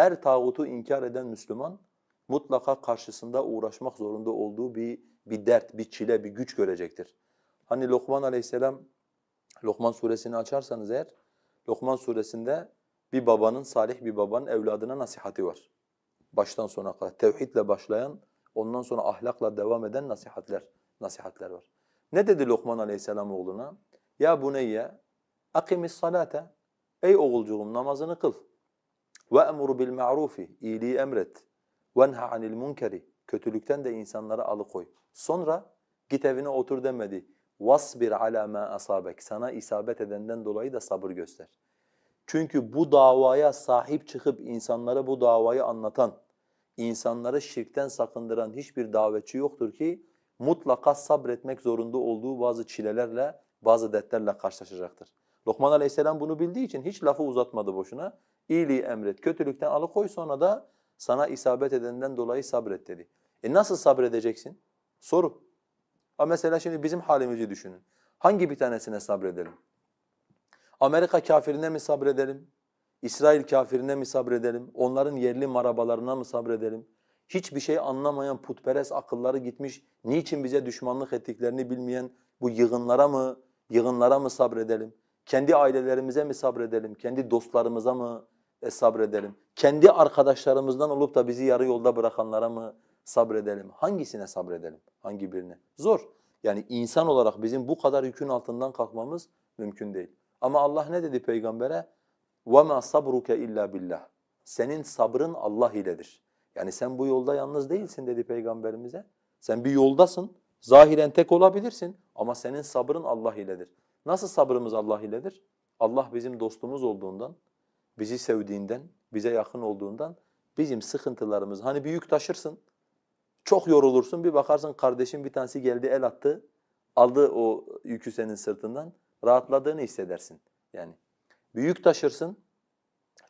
her tağutu inkar eden Müslüman mutlaka karşısında uğraşmak zorunda olduğu bir bir dert, bir çile, bir güç görecektir. Hani Lokman Aleyhisselam Lokman suresini açarsanız eğer Lokman suresinde bir babanın, salih bir babanın evladına nasihati var. Baştan sona kadar tevhidle başlayan, ondan sonra ahlakla devam eden nasihatler, nasihatler var. Ne dedi Lokman Aleyhisselam oğluna? Ya buneyye akimis salate. Ey oğulcuğum namazını kıl. Ve emru bil ma'rufi. iyiliği emret. Venha anil munkeri. Kötülükten de insanları alıkoy. Sonra git evine otur demedi. Vasbir ala ma asabek. Sana isabet edenden dolayı da sabır göster. Çünkü bu davaya sahip çıkıp insanlara bu davayı anlatan, insanları şirkten sakındıran hiçbir davetçi yoktur ki mutlaka sabretmek zorunda olduğu bazı çilelerle, bazı dertlerle karşılaşacaktır. Lokman Aleyhisselam bunu bildiği için hiç lafı uzatmadı boşuna. İyiliği emret, kötülükten alıkoy sonra da sana isabet edenden dolayı sabret dedi. E nasıl sabredeceksin? Soru. Ha mesela şimdi bizim halimizi düşünün. Hangi bir tanesine sabredelim? Amerika kafirine mi sabredelim? İsrail kafirine mi sabredelim? Onların yerli marabalarına mı sabredelim? Hiçbir şey anlamayan putperest akılları gitmiş, niçin bize düşmanlık ettiklerini bilmeyen bu yığınlara mı, yığınlara mı sabredelim? Kendi ailelerimize mi sabredelim? Kendi dostlarımıza mı e, sabredelim? Kendi arkadaşlarımızdan olup da bizi yarı yolda bırakanlara mı sabredelim? Hangisine sabredelim? Hangi birine? Zor. Yani insan olarak bizim bu kadar yükün altından kalkmamız mümkün değil. Ama Allah ne dedi peygambere? وَمَا صَبْرُكَ illa billah. Senin sabrın Allah iledir. Yani sen bu yolda yalnız değilsin dedi peygamberimize. Sen bir yoldasın, zahiren tek olabilirsin ama senin sabrın Allah iledir. Nasıl sabrımız Allah iledir? Allah bizim dostumuz olduğundan, bizi sevdiğinden, bize yakın olduğundan bizim sıkıntılarımız, hani bir yük taşırsın, çok yorulursun bir bakarsın kardeşin bir tanesi geldi el attı, aldı o yükü senin sırtından, rahatladığını hissedersin yani. Bir yük taşırsın,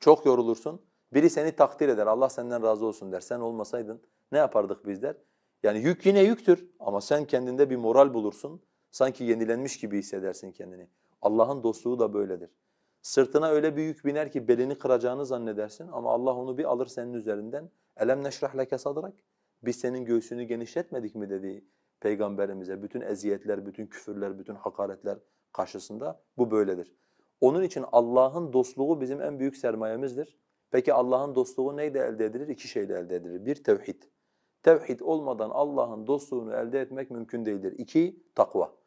çok yorulursun, biri seni takdir eder, Allah senden razı olsun der. Sen olmasaydın ne yapardık biz der. Yani yük yine yüktür ama sen kendinde bir moral bulursun, sanki yenilenmiş gibi hissedersin kendini. Allah'ın dostluğu da böyledir. Sırtına öyle bir yük biner ki belini kıracağını zannedersin ama Allah onu bir alır senin üzerinden. Elem neşrah leke sadrak. Biz senin göğsünü genişletmedik mi dedi peygamberimize. Bütün eziyetler, bütün küfürler, bütün hakaretler karşısında bu böyledir. Onun için Allah'ın dostluğu bizim en büyük sermayemizdir. Peki Allah'ın dostluğu neyle elde edilir? İki şeyle elde edilir. Bir, tevhid. Tevhid olmadan Allah'ın dostluğunu elde etmek mümkün değildir. İki, takva.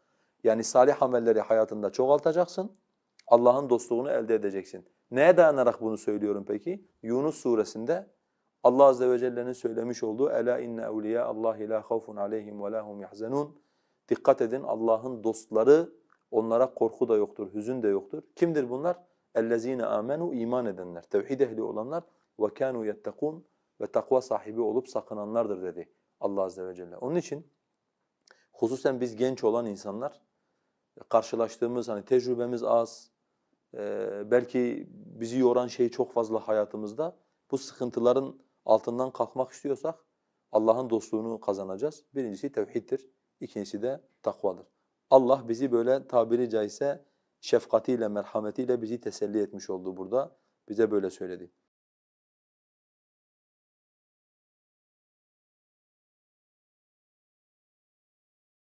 Yani salih amelleri hayatında çoğaltacaksın, Allah'ın dostluğunu elde edeceksin. Neye dayanarak bunu söylüyorum peki? Yunus suresinde Allah azze ve celle'nin söylemiş olduğu ela inne evliya Allah la havfun aleyhim ve lahum yahzanun. Dikkat edin Allah'ın dostları onlara korku da yoktur, hüzün de yoktur. Kimdir bunlar? Ellezine amenu iman edenler, tevhid ehli olanlar ve kanu yettekun ve takva sahibi olup sakınanlardır dedi Allah azze ve celle. Onun için hususen biz genç olan insanlar karşılaştığımız hani tecrübemiz az, e, belki bizi yoran şey çok fazla hayatımızda. Bu sıkıntıların altından kalkmak istiyorsak Allah'ın dostluğunu kazanacağız. Birincisi tevhiddir, ikincisi de takvadır. Allah bizi böyle tabiri caizse şefkatiyle, merhametiyle bizi teselli etmiş oldu burada. Bize böyle söyledi.